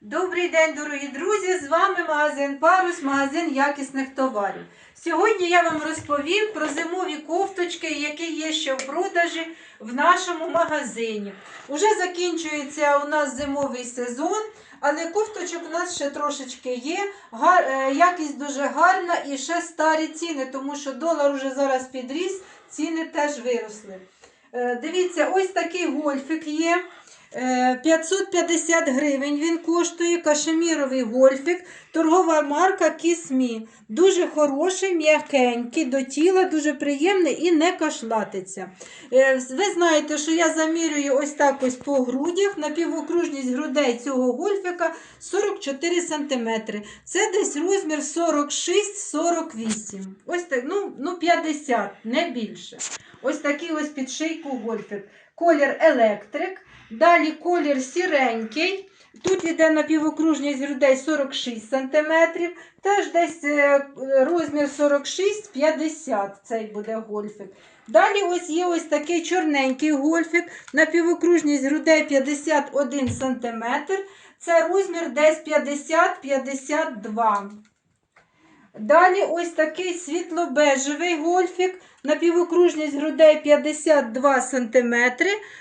Добрий день, дорогі друзі! З вами магазин Парус, магазин якісних товарів. Сьогодні я вам розповім про зимові кофточки, які є ще в продажі в нашому магазині. Уже закінчується у нас зимовий сезон, але кофточок у нас ще трошечки є. Е, Якість дуже гарна і ще старі ціни, тому що долар уже зараз підріс, ціни теж виросли. Е, Дивіться, ось такий гольфик є. Е, 550 гривень він коштує кашеміровий гольфік, торгова марка Кісмі. Дуже хороший, м'якенький, до тіла, дуже приємний і не кашлатиться. Е, Ви знаєте, що я замірюю ось так ось по грудях. Напівокружність грудей цього гольфіка 44 см. Це десь розмір 46-48. Ось так, ну, ну 50, не більше. Ось такий ось підшийку гольфік. Колір електрик. Далі колір сіренький. Тут йде напівокружність грудей 46 см. Теж десь е, розмір 46-50 цей буде гольфик. Далі ось є ось такий чорненький гольфик. Напівокружність грудей 51 см. Це розмір десь 50-52 Далі ось такий світло-бежевий гольфік, напівокружність грудей 52 см,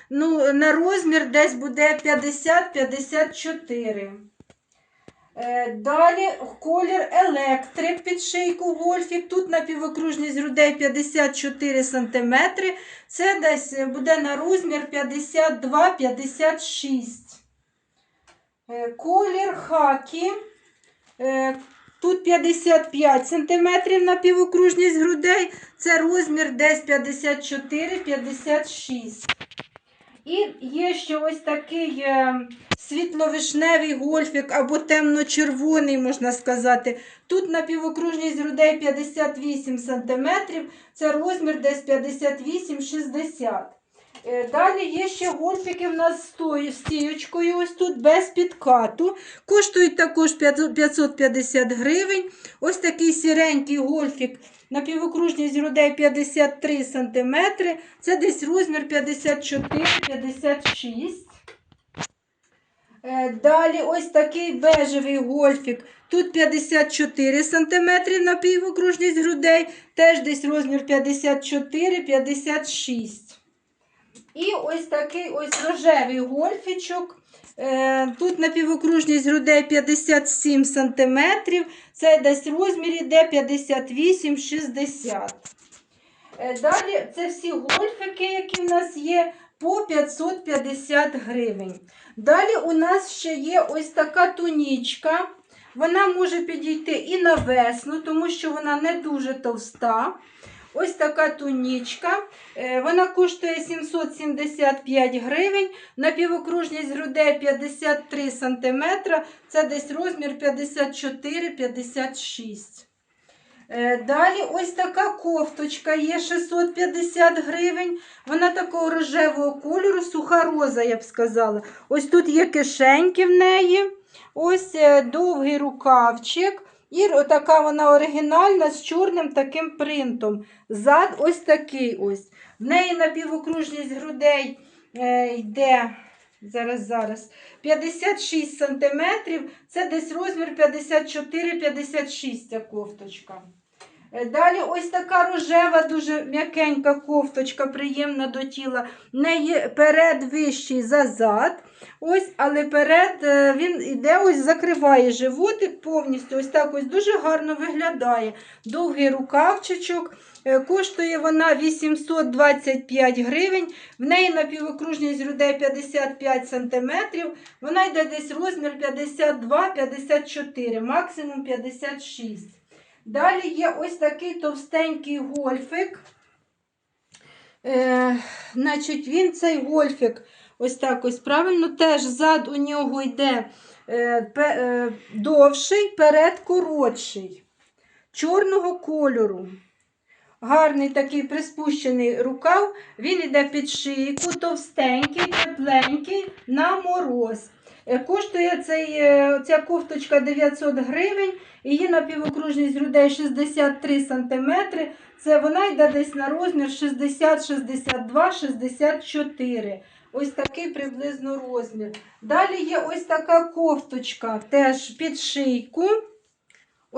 ну, на розмір десь буде 50-54 Е, Далі колір електрик під шийку гольфік. Тут напівокружність грудей 54 см. Це десь буде на розмір 52-56 Е, Колір хакі. Тут 55 см напівокружність грудей, це розмір десь 54-56. І є ще ось такий е, світловишневий гольфік або темно-червоний, можна сказати. Тут напівокружність грудей 58 см, це розмір десь 58-60 Е, Далі є ще гольфики в нас з стіючкою, ось тут без підкату. Коштують також 550 гривень. Ось такий сіренький гольфік напівокружність грудей 53 см. Це десь розмір 54-56 Е, Далі ось такий бежевий гольфік. Тут 54 см напівокружність грудей, теж десь розмір 54-56 і ось такий ось рожевий гольфічок. Е, Тут напівокружність грудей 57 см. Це десь розмір іде 58-60. Е, Далі це всі гольфики, які в нас є, по 550 гривень. Далі у нас ще є ось така тунічка. Вона може підійти і на весну, тому що вона не дуже товста. Ось така тунічка. Е, Вона коштує 775 гривень. Напівокружність грудей 53 см. Це десь розмір 54-56. Е, Далі ось така кофточка є 650 гривень. Вона такого рожевого кольору, суха роза, я б сказала. Ось тут є кишеньки в неї. Ось е, довгий рукавчик. І така вона оригінальна з чорним таким принтом. Зад ось такий ось. В неї на півокружність грудей е, йде. Зараз, зараз. 56 см. Це десь розмір 54-56 ця кофточка. Е, Далі ось така рожева, дуже м'якенька кофточка, приємна до тіла. В неї перед вищий за зад. Ось, але перед е, він іде, ось закриває животик повністю. Ось так ось дуже гарно виглядає. Довгий рукавчичок. Е, Коштує вона 825 гривень. В неї напівокружність грудей 55 см. Вона йде десь розмір 52-54, максимум 56 Далі є ось такий товстенький гольфик. Е, значить, він цей гольфик, ось так ось правильно, теж зад у нього йде е, пе, е, довший, перед коротший, чорного кольору. Гарний такий приспущений рукав, він йде під шийку, товстенький, тепленький, на мороз. Е, Коштує цей, е, ця кофточка 900 гривень, її напівокружність грудей 63 см. Це вона йде десь на розмір 60, 62, 64. ось такий приблизно розмір. Далі є ось така кофточка, теж під шийку.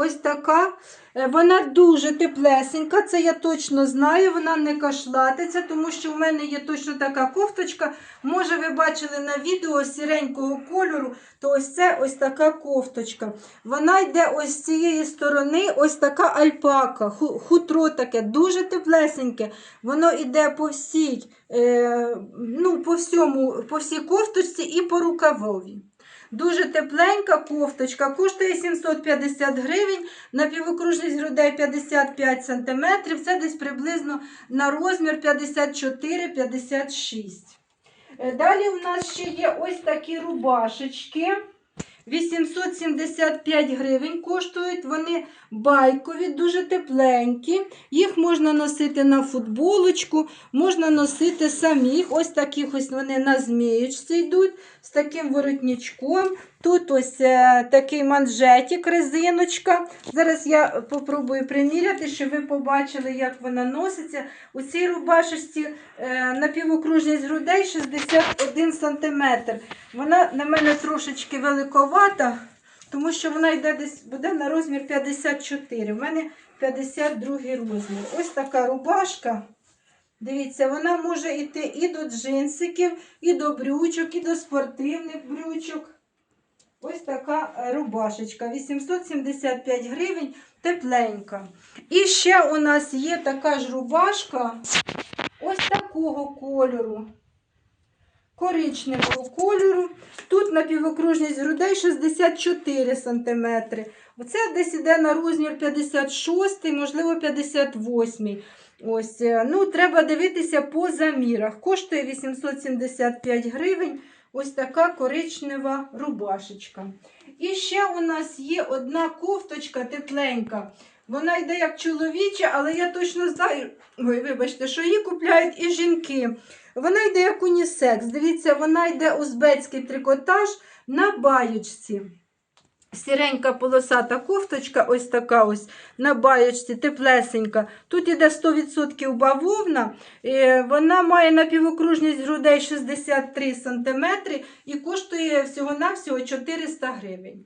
Ось така. Е, Вона дуже теплесенька, це я точно знаю, вона не кашлатиться, тому що в мене є точно така кофточка. Може, ви бачили на відео сіренького кольору, то ось це ось така кофточка. Вона йде ось з цієї сторони, ось така альпака, хутро таке, дуже теплесеньке. Воно йде по всій, е, ну, по всьому, по всій кофточці і по рукавові. Дуже тепленька кофточка, коштує 750 гривень, напівокружність грудей 55 см, це десь приблизно на розмір 54-56. Е, Далі у нас ще є ось такі рубашечки. 875 гривень коштують, вони байкові, дуже тепленькі. Їх можна носити на футболочку, можна носити самих. Ось таких ось вони на змієчці йдуть з таким воротничком. Тут ось е, такий манжетик, резиночка. Зараз я попробую приміряти, щоб ви побачили, як вона носиться. У цій рубашечці е, напівокружність грудей 61 см. Вона на мене трошечки великовата, тому що вона йде десь буде на розмір 54. У мене 52 розмір. Ось така рубашка. Дивіться, вона може йти і до джинсиків, і до брючок, і до спортивних брючок. Ось така е, рубашечка. 875 гривень, тепленька. І ще у нас є така ж рубашка ось такого кольору. Коричневого кольору. Тут напівокружність грудей 64 см. Оце десь іде на розмір 56, можливо, 58. Ось, е, ну, треба дивитися по замірах. Коштує 875 гривень. Ось така коричнева рубашечка. І ще у нас є одна кофточка тепленька. Вона йде як чоловіча, але я точно знаю, ой, вибачте, що її купляють і жінки. Вона йде як унісекс. Дивіться, вона йде узбецький трикотаж на баєчці. Сіренька полосата кофточка, ось така ось на баєчці, теплесенька. Тут іде 100% бавовна. Е, Вона має напівокружність грудей 63 см і коштує всього-навсього 400 гривень.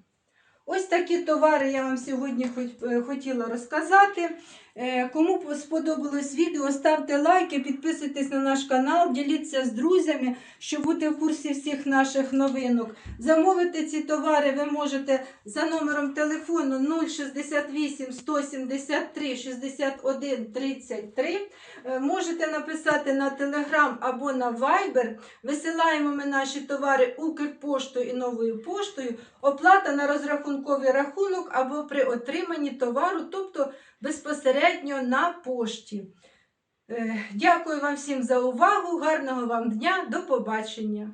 Ось такі товари я вам сьогодні е, хотіла розказати. Е, Кому сподобалось відео, ставте лайки, підписуйтесь на наш канал, діліться з друзями, щоб бути в курсі всіх наших новинок. Замовити ці товари ви можете за номером телефону 068 173 61 33. Е, Можете написати на Telegram або на Viber. Висилаємо ми наші товари Укрпоштою і новою поштою. Оплата на розрахунковий рахунок або при отриманні товару, тобто безпосередньо на пошті. Е, Дякую вам всім за увагу. Гарного вам дня. До побачення.